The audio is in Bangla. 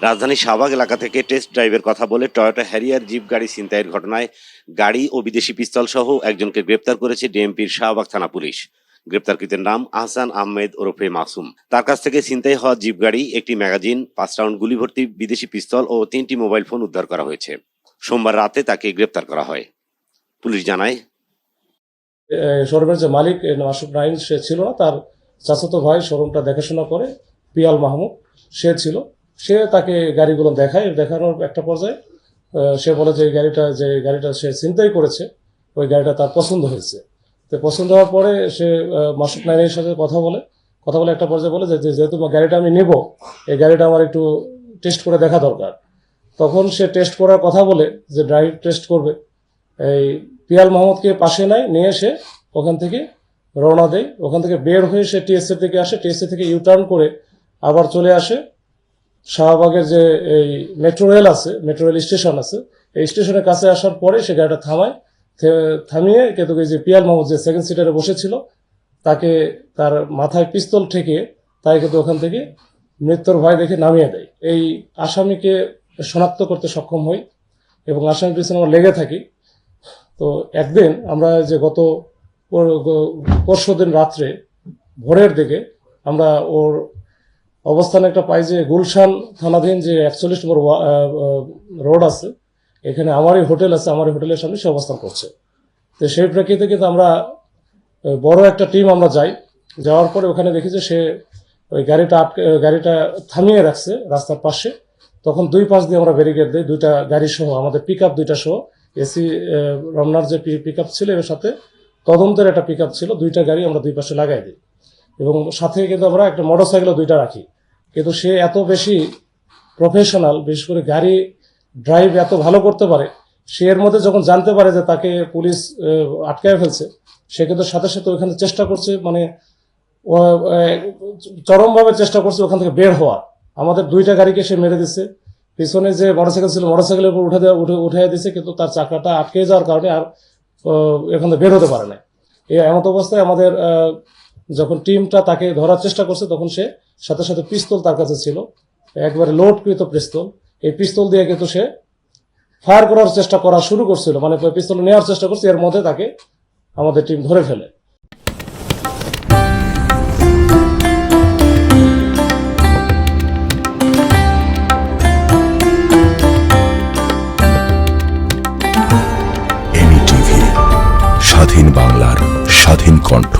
রাজধানীর শাহবাগ এলাকা থেকে টেস্ট ড্রাইভের কথা বলে টয়োটা হ্যারিয়ার জিপ গাড়ি ছিনতাইয়ের ঘটনায় গাড়ি ও বিদেশি পিস্তল সহ একজনকে গ্রেপ্তার করেছে ডিএমপির শাহবাগ থানা পুলিশ। গ্রেপ্তারকৃতের নাম আহসান আহমেদ ওরফে মাসুম। তার কাছ থেকে ছিনতাই হওয়া জিপ গাড়ি, একটি ম্যাগাজিন, পাঁচ রাউন্ড গুলি ভর্তি বিদেশি পিস্তল ও তিনটি মোবাইল ফোন উদ্ধার করা হয়েছে। সোমবার রাতে তাকে গ্রেপ্তার করা হয়। পুলিশ জানায় শোরুমের যে মালিক মাসুক নাইন, সে ছিল। তার চাচাতো ভাই শোরুমটা দেখাশোনা করে, পিয়াল মাহমুদ, সে ছিল। সে তাকে গাড়িগুলো দেখায়, দেখানোর একটা পর্যায়ে সে বলে যে গাড়িটা যে গাড়িটা সে চিন্তাই করেছে, ওই গাড়িটা তার পছন্দ হয়েছে। তো পছন্দ হওয়ার পরে সে মাসুক নাইনের সাথে কথা বলে কথা বলে একটা পর্যায়ে বলে যে যেহেতু গাড়িটা আমি নেব, এই গাড়িটা আমার একটু টেস্ট করে দেখা দরকার। তখন সে টেস্ট করার কথা বলে যে, ড্রাইভ টেস্ট করবে। এই পিয়াল মোহাম্মদকে পাশে নেয়, নিয়ে এসে ওখান থেকে রওনা দেয়। ওখান থেকে বের হয়ে সে টিএসসি থেকে আসে, টিএসসি থেকে ইউটার্ন করে আবার চলে আসে। শাহবাগের যে এই মেট্রো রেল আছে মেট্রো রেল স্টেশন আছে, এই স্টেশনের কাছে আসার পরে সে গাড়িটা থামায় থামিয়ে এই যে পিয়াল মোহাম্মদ যে সেকেন্ড সিটারে বসেছিল, তাকে তার মাথায় পিস্তল ঠেকে তাই কিন্তু ওখান থেকে মৃত্যুর ভয় দেখে নামিয়ে দেয়। এই আসামিকে শনাক্ত করতে সক্ষম হই এবং আসামির পিছনে আমরা লেগে থাকি। তো একদিন আমরা যে গত পরশু দিন রাত্রে ভোরের দিকে আমরা ওর অবস্থান একটা পাই যে গুলশান থানাধীন যে একচল্লিশ নম্বর রোড আছে, এখানে আমারই হোটেল আছে আমার হোটেলের সামনে সে অবস্থান করছে। তো সেই প্রেক্ষিতে কিন্তু আমরা বড় একটা টিম আমরা যাই। যাওয়ার পরে ওখানে দেখি যে সে ওই গাড়িটা আটকে গাড়িটা থামিয়ে রাখছে রাস্তার পাশে। তখন দুই পাশ দিয়ে আমরা ব্যারিকেড দিই, দুইটা গাড়ি সহ, আমাদের পিক আপ দুইটা সহ। এসি রমনার যে পিক আপ ছিল এর সাথে তদন্তের একটা পিক আপ ছিল, দুইটা গাড়ি আমরা দুই পাশে লাগাই দিই। এবং সাথে কিন্তু আমরা একটা মোটর সাইকেলও দুইটা রাখি। কিন্তু সে এত বেশি প্রফেশনাল বিশেষ করে গাড়ি ড্রাইভ এত ভালো করতে পারে, সে এর মধ্যে যখন জানতে পারে যে তাকে পুলিশ আটকায় ফেলছে, সে কিন্তু সাথে সাথে ওখানে চেষ্টা করছে মানে চরমভাবে চেষ্টা করছে ওখান থেকে বের হওয়ার। আমাদের দুইটা গাড়িকে সে মেরে দিচ্ছে পিছনে যে মোটরসাইকেল ছিল মোটরসাইকেলের উপর উঠে দেওয়া- উঠে উঠে দিয়েছে কিন্তু তার চাকাটা আটকে যাওয়ার কারণে আর এখান থেকে বের হতে পারে না এই এমত অবস্থায় আমাদের যখন টিমটা তাকে ধরার চেষ্টা করছে, তখন সে সাথে সাথে পিস্তল তার কাছে ছিল। একবারে লোডকৃত পিস্তল। এই পিস্তল দিয়ে কিন্তু সে ফায়ার করার চেষ্টা করা শুরু করছিল। মানে পিস্তল নেওয়ার চেষ্টা করছে, এর মধ্যে তাকে আমাদের টিম ধরে ফেলে। স্বাধীন বাংলার স্বাধীন কণ্ঠ।